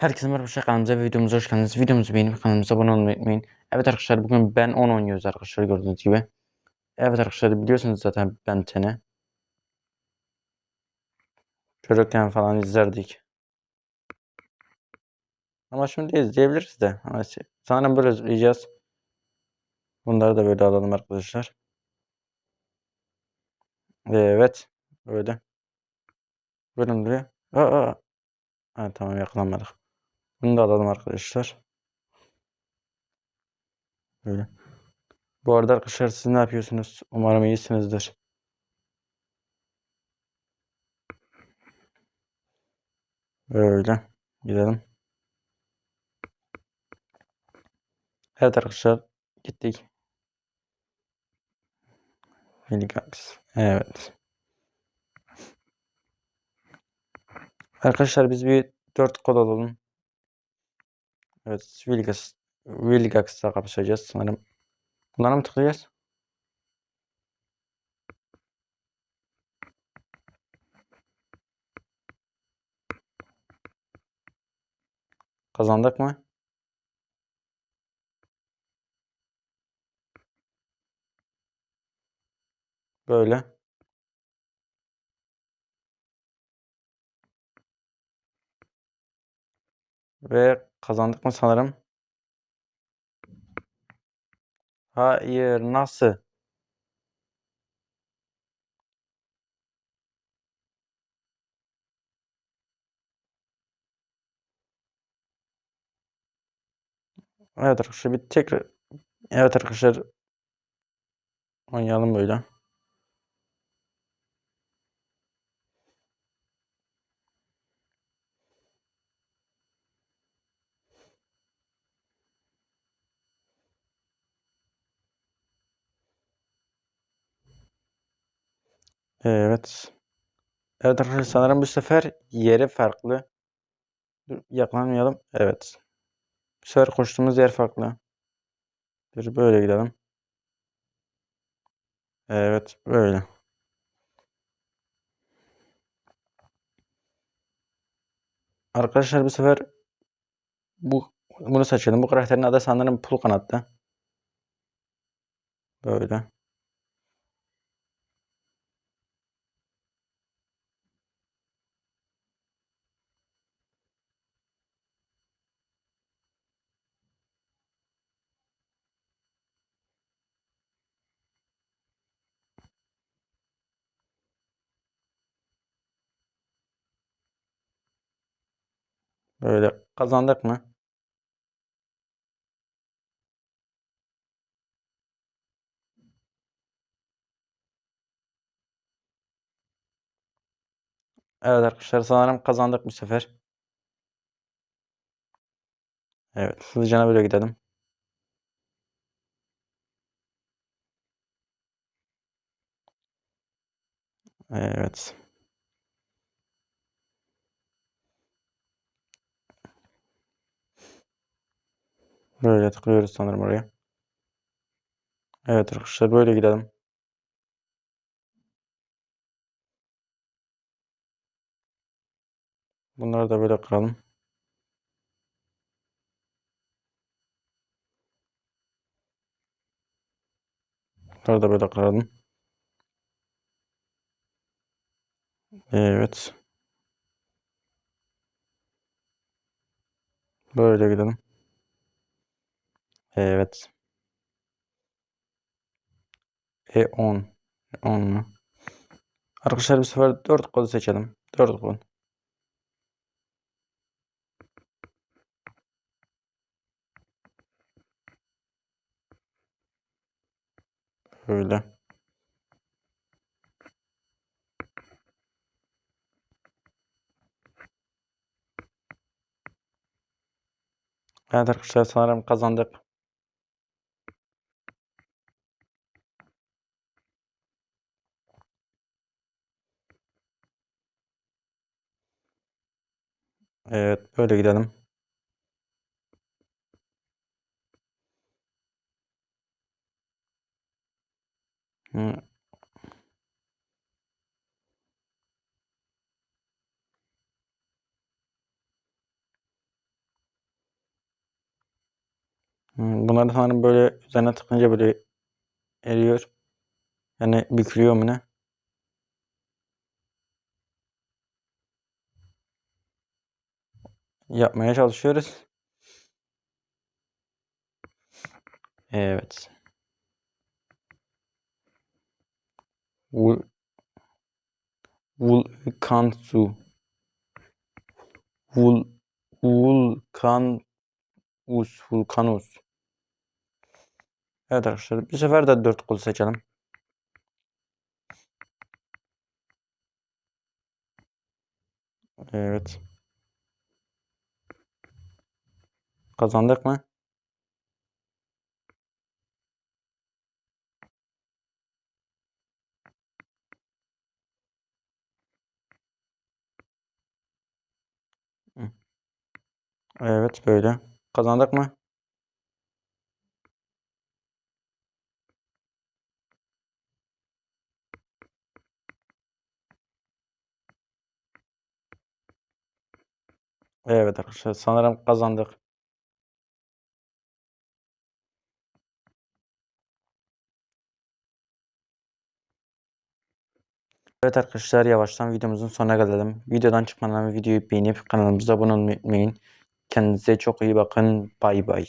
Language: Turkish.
Herkese merhaba arkadaşlar kanalımıza ve videomuza hoş geldiniz. Videomuzu beğenip kanalımıza abone olmayı unutmayın. Evet arkadaşlar bugün ben 10 oynuyoruz arkadaşlar gördüğünüz gibi. Evet arkadaşlar biliyorsunuz zaten ben seni. Çocukken falan izlerdik. Ama şimdi izleyebiliriz de. Ama Sanırım böyle izleyeceğiz. Bunları da böyle alalım arkadaşlar. Evet. Böyle. Böyle duruyor. Aa, aa. Ha, tamam yakalanmadık. Bunu da alalım arkadaşlar. Böyle. Bu arada arkadaşlar siz ne yapıyorsunuz? Umarım iyisinizdir. Böyle. Gidelim. Evet arkadaşlar gittik. Heligax. Evet. Arkadaşlar biz bir 4 kod alalım. Evet. Wilgax. Wilgax'la kapışacağız sanırım. Bunlara mı tıklayacağız? Kazandık mı? Böyle. Ve kazandık mı sanırım? Hayır. Nasıl? Evet arkadaşlar bir tekrar. Evet arkadaşlar. Oynayalım böyle. Evet. Evet arkadaşlar sanırım bu sefer yeri farklı. Dur, Yaklanmayalım. Evet. Bu sefer koştuğumuz yer farklı. Dur böyle gidelim. Evet böyle. Arkadaşlar bu sefer bu bunu seçelim. Bu karakterin adı sanırım pul kanattı. Böyle. Böyle kazandık mı? Evet arkadaşlar sanırım kazandık bu sefer. Evet hızlıca böyle gidelim. Evet. Böyle tıklıyoruz sanırım oraya. Evet arkadaşlar böyle gidelim. Bunları da böyle kıralım. Bunları da böyle kıralım. Evet. Böyle gidelim. Evet. E10. 10 mu? Arkadaşlar bu sefer 4 kodu seçelim. 4 kod. Böyle. Evet arkadaşlar sanırım kazandık. Evet böyle gidelim. Hı. Bunlar sanırım böyle üzerine tıkınca böyle eriyor. Yani bükülüyor mu ne? Yapmaya çalışıyoruz. Evet. Vul Vulkansu. Vul Vulkan Us Vulkanus. Evet arkadaşlar bu sefer de 4 kol seçelim. Evet. Kazandık mı? Evet böyle. Kazandık mı? Evet arkadaşlar sanırım kazandık. Evet arkadaşlar yavaştan videomuzun sonuna gelelim. Videodan çıkmadan videoyu beğenip kanalımıza abone olmayı unutmayın. Kendinize çok iyi bakın. Bay bay.